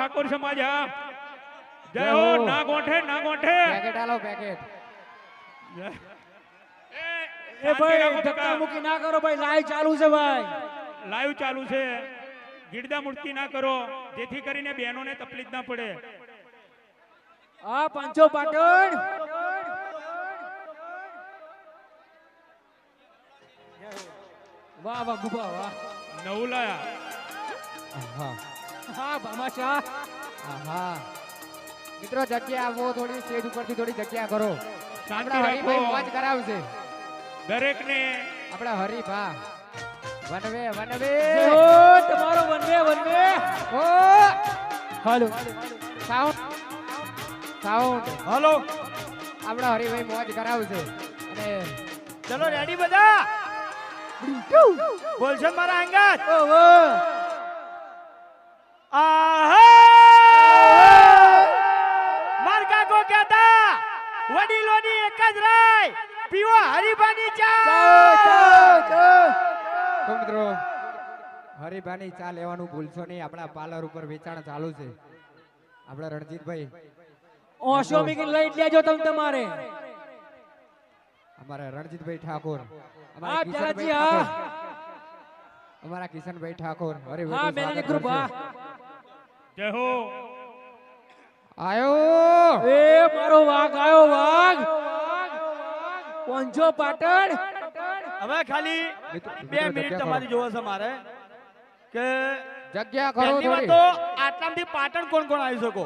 ઠાકોર સમાજ હા. જય હો ના ગોઠે ના ગોઠે. પેકેટ આલો પેકેટ. એ, ભાઈ ધક્કા કાકા. ના કરો ભાઈ લાઈવ ચાલુ છે ભાઈ. લાઈવ ચાલુ છે. ગીડદા મૂર્તિ ના કરો જેથી કરીને બહેનોને તકલીફ ના પડે. આ પાંચો પાટણ. વાહ વાહ ગુબા વાહ. નવલા હા. હા ભામાશા આહા. મિત્રો જગ્યા આપો થોડી સ્ટેજ ઉપરથી થોડી જગ્યા કરો. આપણા હરિભાઈ મોજ કરાવશે. દરેકને આપણા હરિભા. One way one way. ઓ તમારો વનવે વનવે. ઓ હાલો. Sound sound hello. આપણા હરિભાઈ મોજ કરાવશે. અને ચલો રેડી બધા? બોલશો મારા અંગત? ઓ માર કહેતા વડીલોની એક જ રાય પીવો હરીબાની ચા. મિત્રો હરિભાની ચા લેવાનું ભૂલશો નહીં. આપણા પાર્લર ઉપર વેચાણ ચાલુ છે. આપણા રણજીતભાઈ. ઓશો મીકીને લઈ લેજો તમે તમારે. અમારા રણજીતભાઈ ઠાકોર. અમારા કિશનભાઈ હા ઠાકોર. અમારા કિશનભાઈ ઠાકોર. હા મેનેજર ગ્રુપ હા જય હો. આયો. એ મારો વાઘ આયો વાઘ. પાંચો પાટણ. હવે ખાલી બે મિનિટ તમારી જોવો છે મારે. કે જગ્યા કરો તો આટલામાંથી પાટણ કોણ કોણ આવી શકો?